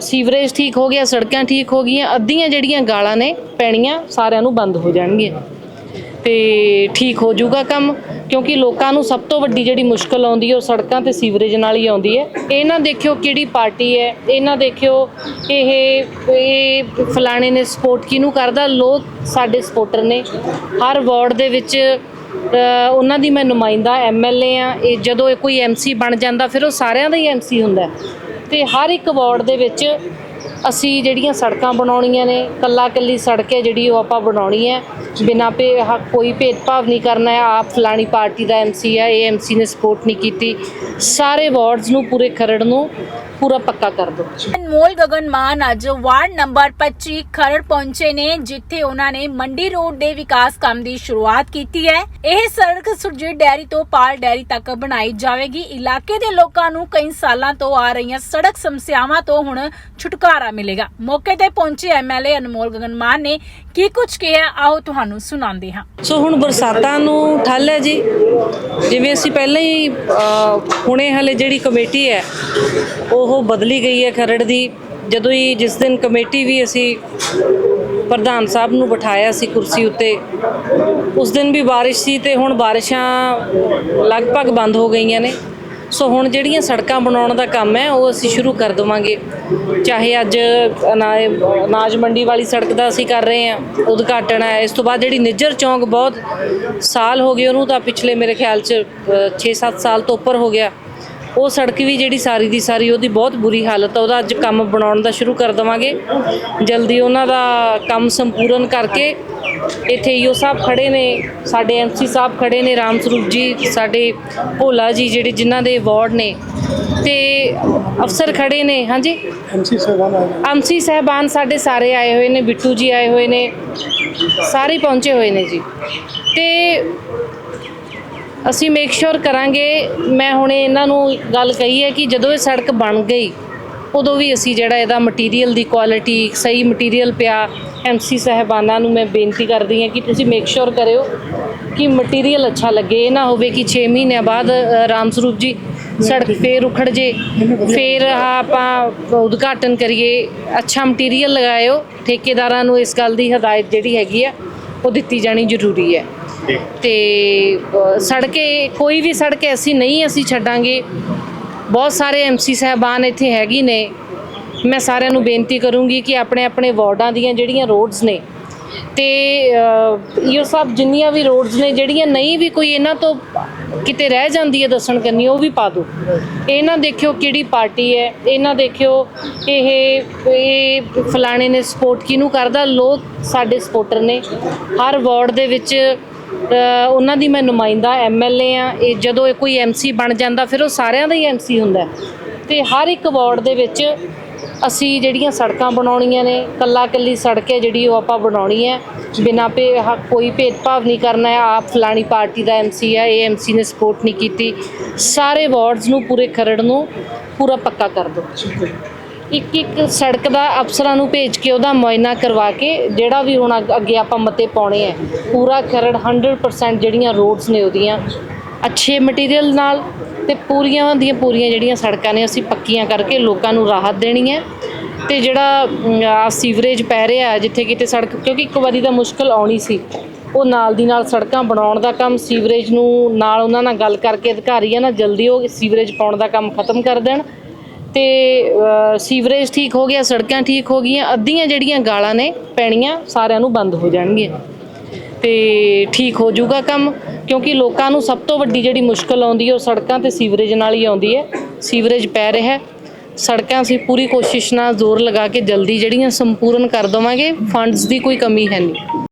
Sewerage ਠੀਕ ਹੋ ਗਿਆ, ਸੜਕਾਂ ਠੀਕ ਹੋ ਗਈਆਂ, ਅੱਧੀਆਂ ਜਿਹੜੀਆਂ ਗਾਲਾਂ ਨੇ ਪੈਣੀਆਂ ਸਾਰਿਆਂ ਨੂੰ ਬੰਦ ਹੋ ਜਾਣਗੀਆਂ। ਤੇ ਠੀਕ ਹੋ ਜਾਊਗਾ ਕੰਮ, ਕਿਉਂਕਿ ਲੋਕਾਂ ਨੂੰ ਸਭ ਤੋਂ ਵੱਡੀ ਜਿਹੜੀ ਮੁਸ਼ਕਲ ਆਉਂਦੀ ਹੈ ਉਹ ਸੜਕਾਂ ਤੇ ਸੀਵਰੇਜ ਨਾਲ ਹੀ ਆਉਂਦੀ ਹੈ। ਇਹ ਨਾ ਦੇਖਿਓ ਕਿਹੜੀ ਪਾਰਟੀ ਹੈ ਇਹ ਨਾ ਦੇਖਿਓ ਇਹ ਇਹ ਫਲਾਣੇ ਨੇ ਸਪੋਰਟ ਕਿਹਨੂੰ ਕਰਦਾ, ਲੋਕ ਸਾਡੇ ਸਪੋਰਟਰ ਨੇ। ਹਰ ਵਾਰਡ ਦੇ ਵਿੱਚ ਉਹਨਾਂ ਦੀ ਮੈਂ ਨੁਮਾਇੰਦਾ ਐਮਐਲਏ ਆ, ਇਹ ਜਦੋਂ ਇਹ ਕੋਈ ਐਮਸੀ ਬਣ ਜਾਂਦਾ, ਫਿਰ ਉਹ ਸਾਰਿਆਂ ਦਾ ਹੀ ਐਮਸੀ ਹੁੰਦਾ। ਤੇ ਹਰ ਇੱਕ ਵਾਰਡ ਦੇ ਵਿੱਚ ਅਸੀਂ ਜਿਹੜੀਆਂ ਸੜਕਾਂ ਬਣਾਉਣੀਆਂ ਨੇ ਕੱਲਾ ਕੱਲੀ ਸੜਕ ਹੈ ਜਿਹੜੀ ਉਹ ਆਪਾਂ ਬਣਾਉਣੀ ਹੈ। ਬਿਨਾਂ ਪੇ ਕੋਈ ਭੇਦਭਾਵ ਨਹੀਂ ਕਰਨਾ ਹੈ। ਆਪ ਫਲਾਣੀ ਪਾਰਟੀ ਦਾ ਐਮਸੀ ਹੈ। ਇਹ ਐਮਸੀ ਨੇ ਸਪੋਰਟ ਨਹੀਂ ਕੀਤੀ। ਸਾਰੇ ਵਾਰਡਸ ਨੂੰ, ਪੂਰੇ ਖਰੜ ਨੂੰ, ਪੂਰਾ ਪੱਕਾ ਕਰ ਦਿਓ। ਅਨਮੋਲ ਗਗਨ ਮਾਨ ਅੱਜ ਵਾਰਡ ਨੰਬਰ 25 ਖਰੜ ਪਹੁੰਚੇ ਨੇ, ਜਿੱਥੇ ਉਹਨਾਂ ਨੇ ਮੰਡੀ ਰੋਡ ਦੇ ਵਿਕਾਸ ਕੰਮ ਦੀ ਸ਼ੁਰੂਆਤ ਕੀਤੀ ਹੈ। ਇਹ ਸੜਕ ਸੁਰਜੀਤ ਡੈਰੀ ਤੋਂ ਪਾਲ ਡੈਰੀ ਤੱਕ ਬਣਾਈ ਜਾਵੇਗੀ। ਇਲਾਕੇ ਦੇ ਲੋਕਾਂ ਨੂੰ ਕਈ ਸਾਲਾਂ ਤੋਂ ਆ ਰਹੀਆਂ ਸੜਕ ਸਮੱਸਿਆਵਾਂ ਤੋਂ ਹੁਣ ਛੁਟਕਾਰਾ ਮਿਲੇਗਾ। ਮੌਕੇ ਤੇ ਪਹੁੰਚੇ ਐਮਐਲਏ ਅਨਮੋਲ ਗਗਨ ਮਾਨ ਨੇ ਕੀ ਕੁਝ ਕਿਹਾ, ਆਓ ਤੁਹਾਨੂੰ ਸੁਣਾਉਂਦੇ ਹਾਂ। ਸੋ ਹੁਣ ਬਰਸਾਤਾਂ ਨੂੰ ਠੱਲ ਹੈ ਜੀ। ਜਿਵੇਂ ਅਸੀਂ ਪਹਿਲਾਂ ਹੀ ਹੁਣੇ ਹਲੇ ਜਿਹੜੀ ਕਮੇਟੀ ਹੈ, ਉਹ ਬਦਲੀ ਗਈ ਹੈ ਖਰੜ ਦੀ। ਜਦੋਂ ਹੀ ਜਿਸ ਦਿਨ ਕਮੇਟੀ ਵੀ ਅਸੀਂ ਪ੍ਰਧਾਨ ਸਾਹਿਬ ਨੂੰ ਬਿਠਾਇਆ ਸੀ ਕੁਰਸੀ ਉੱਤੇ, ਉਸ ਦਿਨ ਵੀ ਬਾਰਿਸ਼ ਸੀ ਤੇ ਹੁਣ ਬਾਰਿਸ਼ਾਂ ਲਗਭਗ ਬੰਦ ਹੋ ਗਈਆਂ ਨੇ। ਸੋ ਹੁਣ ਜਿਹੜੀਆਂ ਸੜਕਾਂ ਬਣਾਉਣ ਦਾ ਕੰਮ ਹੈ, ਉਹ ਅਸੀਂ ਸ਼ੁਰੂ ਕਰ ਦੇਵਾਂਗੇ। ਚਾਹੇ ਅੱਜ ਅਨਾ- ਅਨਾਜ ਮੰਡੀ ਵਾਲੀ ਸੜਕ ਦਾ ਅਸੀਂ ਕਰ ਰਹੇ ਹਾਂ, ਉਦਘਾਟਨ ਹੈ, ਇਸ ਤੋਂ ਬਾਅਦ ਜਿਹੜੀ ਨਿੱਜਰ ਚੌਂਕ ਬਹੁਤ ਸਾਲ ਹੋ ਗਏ, ਉਹਨੂੰ ਤਾਂ ਪਿਛਲੇ ਮੇਰੇ ਖਿਆਲ 'ਚ 6-7 ਸਾਲ ਤੋਂ ਉੱਪਰ ਹੋ ਗਿਆ। ਉਹ ਸੜਕ ਵੀ ਜਿਹੜੀ ਸਾਰੀ ਦੀ ਸਾਰੀ, ਉਹਦੀ ਬਹੁਤ ਬੁਰੀ ਹਾਲਤ ਆ, ਉਹਦਾ ਅੱਜ ਕੰਮ ਬਣਾਉਣ ਦਾ ਸ਼ੁਰੂ ਕਰ ਦੇਵਾਂਗੇ। ਜਲਦੀ ਉਹਨਾਂ ਦਾ ਕੰਮ ਸੰਪੂਰਨ ਕਰਕੇ ਇੱਥੇ ਈਓ ਸਾਹਿਬ ਖੜੇ ਨੇ ਸਾਡੇ ਐਮਸੀ ਸਾਹਿਬ ਖੜੇ ਨੇ ਰਾਮ ਸਰੂਪ ਜੀ ਸਾਡੇ ਭੋਲਾ ਜੀ ਜਿਹੜੇ ਜਿਨ੍ਹਾਂ ਦੇ ਵਾਰਡ ਨੇ ਤੇ ਅਫਸਰ ਖੜੇ ਨੇ ਹਾਂਜੀ ਐਮਸੀ ਸਾਹਿਬਾਨ ਆਏ। ਐਮਸੀ ਸਾਹਿਬਾਨ ਸਾਡੇ ਸਾਰੇ ਆਏ ਹੋਏ ਨੇ ਬਿੱਟੂ ਜੀ ਆਏ ਹੋਏ ਨੇ ਸਾਰੇ ਪਹੁੰਚੇ ਹੋਏ ਨੇ ਜੀ ਤੇ ਅਸੀਂ ਮੇਕ ਸ਼ੋਰ ਕਰਾਂਗੇ ਮੈਂ ਹੁਣ ਇਹਨਾਂ ਨੂੰ ਗੱਲ ਕਹੀ ਹੈ ਕਿ ਜਦੋਂ ਇਹ ਸੜਕ ਬਣ ਗਈ ਉਦੋਂ ਵੀ ਅਸੀਂ ਜਿਹੜਾ ਇਹਦਾ ਮਟੀਰੀਅਲ ਦੀ ਕੁਆਲਿਟੀ ਸਹੀ ਮਟੀਰੀਅਲ ਪਿਆ ਐਮਸੀ ਸਾਹਿਬਾਨਾਂ ਨੂੰ ਮੈਂ ਬੇਨਤੀ ਕਰਦੀ ਹਾਂ ਕਿ ਤੁਸੀਂ ਮੇਕ ਸ਼ੋਰ ਕਰਿਓ ਕਿ ਮਟੀਰੀਅਲ ਅੱਛਾ ਲੱਗੇ ਇਹ ਨਾ ਹੋਵੇ ਕਿ 6 ਮਹੀਨਿਆਂ ਬਾਅਦ ਰਾਮ ਸਰੂਪ ਜੀ ਸੜਕ ਫੇਰ ਉਖੜ ਜੇ ਫੇਰ ਆਪਾਂ ਉਦਘਾਟਨ ਕਰੀਏ ਅੱਛਾ ਮਟੀਰੀਅਲ ਲਗਾਇਓ ਠੇਕੇਦਾਰਾਂ ਨੂੰ ਇਸ ਗੱਲ ਦੀ ਹਦਾਇਤ ਜਿਹੜੀ ਹੈਗੀ ਆ ਉਹ ਦਿੱਤੀ ਜਾਣੀ ਜ਼ਰੂਰੀ ਹੈ। ਤੇ ਅ, ਸੜਕੇ ਕੋਈ ਵੀ ਸੜਕ ਐਸੀ ਨਹੀਂ ਅਸੀਂ ਛੱਡਾਂਗੇ ਬਹੁਤ ਸਾਰੇ ਐਮਸੀ ਸਾਹਿਬਾਨ ਇੱਥੇ ਹੈਗੀ ਨੇ ਮੈਂ ਸਾਰਿਆਂ ਨੂੰ ਬੇਨਤੀ ਕਰੂੰਗੀ ਕਿ ਆਪਣੇ ਆਪਣੇ ਵਾਰਡਾਂ ਦੀਆਂ ਜਿਹੜੀਆਂ ਰੋਡਸ ਨੇ ਤੇ ਇਹ ਸਭ ਜਿੰਨੀਆਂ ਵੀ ਰੋਡਸ ਨੇ, ਜਿਹੜੀਆਂ ਨਹੀਂ ਵੀ ਕੋਈ ਇਹਨਾਂ ਤੋਂ ਕਿਤੇ ਰਹਿ ਜਾਂਦੀ ਹੈ ਦੱਸਣ ਕਰਨੀ ਉਹ ਵੀ ਪਾ ਦਿਓ ਇਹ ਨਾ ਦੇਖਿਓ ਕਿਹੜੀ ਪਾਰਟੀ ਹੈ ਇਹ ਨਾ ਦੇਖਿਓ ਇਹ ਇਹ ਫਲਾਣੇ ਨੇ ਸਪੋਰਟ ਕਿਹਨੂੰ ਕਰਦਾ, ਲੋਕ ਸਾਡੇ ਸਪੋਰਟਰ ਨੇ ਹਰ ਵਾਰਡ ਦੇ ਵਿੱਚ ਉਹਨਾਂ ਦੀ ਮੈਂ ਨੁਮਾਇੰਦਾ ਐਮਐਲਏ ਆ, ਇਹ ਜਦੋਂ ਇਹ ਕੋਈ ਐਮਸੀ ਬਣ ਜਾਂਦਾ, ਫਿਰ ਉਹ ਸਾਰਿਆਂ ਦਾ ਹੀ ਐਮਸੀ ਹੁੰਦਾ ਹੈ। ਤੇ ਹਰ ਇੱਕ ਵਾਰਡ ਦੇ ਵਿੱਚ ਅਸੀਂ ਜਿਹੜੀਆਂ ਸੜਕਾਂ ਬਣਾਉਣੀਆਂ ਨੇ ਕੱਲਾ ਕੱਲੀ ਸੜਕ ਹੈ ਜਿਹੜੀ ਉਹ ਆਪਾਂ ਬਣਾਉਣੀ ਹੈ। ਬਿਨਾਂ ਪੇ ਕੋਈ ਭੇਦਭਾਵ ਨਹੀਂ ਕਰਨਾ ਹੈ। ਆਪ ਫਲਾਣੀ ਪਾਰਟੀ ਦਾ ਐਮਸੀ ਹੈ ਇਹ ਐਮਸੀ ਨੇ ਸਪੋਰਟ ਨਹੀਂ ਕੀਤੀ। ਸਾਰੇ ਵਾਰਡਸ ਨੂੰ ਪੂਰੇ ਖਰੜ ਨੂੰ ਪੂਰਾ ਪੱਕਾ ਕਰ ਦਿਓ। ਇੱਕ ਇੱਕ ਸੜਕ ਦਾ ਅਫਸਰਾਂ ਨੂੰ ਭੇਜ ਕੇ ਉਹਦਾ ਮੁਆਇਨਾ ਕਰਵਾ ਕੇ ਜਿਹੜਾ ਵੀ ਹੁਣ ਅੱਗ- ਅੱਗੇ ਆਪਾਂ ਮਤੇ ਪਾਉਣੇ ਆ ਪੂਰਾ ਖਰੜ 100% ਜਿਹੜੀਆਂ ਰੋਡਸ ਨੇ ਉਹਦੀਆਂ ਅੱਛੇ ਮਟੀਰੀਅਲ ਨਾਲ ਤੇ ਪੂਰੀਆਂ ਦੀਆਂ ਪੂਰੀਆਂ ਜਿਹੜੀਆਂ ਸੜਕਾਂ ਨੇ ਅਸੀਂ ਪੱਕੀਆਂ ਕਰਕੇ ਲੋਕਾਂ ਨੂੰ ਰਾਹਤ ਦੇਣੀ ਹੈ ਤੇ ਜਿਹੜਾ ਅਮ, ਸੀਵਰੇਜ ਪੈ ਰਿਹਾ ਜਿੱਥੇ ਕਿਤੇ ਸੜਕ ਕਿਉਂਕਿ ਇੱਕ ਵਾਰੀ ਦਾ ਮੁਸ਼ਕਲ ਆਉਣੀ ਸੀ ਉਹ ਨਾਲ ਦੀ ਨਾਲ ਸੜਕਾਂ ਬਣਾਉਣ ਦਾ ਕੰਮ ਸੀਵਰੇਜ ਨੂੰ ਨਾਲ ਉਹਨਾਂ ਨਾਲ ਗੱਲ ਕਰਕੇ ਅਧਿਕਾਰੀ ਆ ਨਾ ਜਲਦੀ ਉਹ ਸੀਵਰੇਜ ਪਾਉਣ ਦਾ ਕੰਮ ਖਤਮ ਕਰ ਦੇਣ। ਤੇ ਸੀਵਰੇਜ ਠੀਕ ਹੋ ਗਿਆ ਸੜਕਾਂ ਠੀਕ ਹੋ ਗਈਆਂ ਅੱਧੀਆਂ ਜਿਹੜੀਆਂ ਗਾਲਾਂ ਨੇ ਪੈਣੀਆਂ ਸਾਰਿਆਂ ਨੂੰ ਬੰਦ ਹੋ ਜਾਣਗੀਆਂ। ਤੇ ਠੀਕ ਹੋ ਜਾਊਗਾ ਕੰਮ। ਕਿਉਂਕਿ ਲੋਕਾਂ ਨੂੰ ਸਭ ਤੋਂ ਵੱਡੀ ਜਿਹੜੀ ਮੁਸ਼ਕਲ ਆਉਂਦੀ ਹੈ ਉਹ ਸੜਕਾਂ ਤੇ ਸੀਵਰੇਜ ਨਾਲ ਹੀ ਆਉਂਦੀ ਹੈ। ਸੀਵਰੇਜ ਪੈ ਰਿਹਾ ਹੈ। ਸੜਕਾਂ ਅਸੀਂ ਪੂਰੀ ਕੋਸ਼ਿਸ਼ ਨਾਲ ਜ਼ੋਰ ਲਗਾ ਕੇ ਜਲਦੀ ਜਿਹੜੀਆਂ ਸੰਪੂਰਨ ਕਰ ਦੇਵਾਂਗੇ। ਫੰਡਸ ਦੀ ਕੋਈ ਕਮੀ ਹੈ ਨਹੀਂ।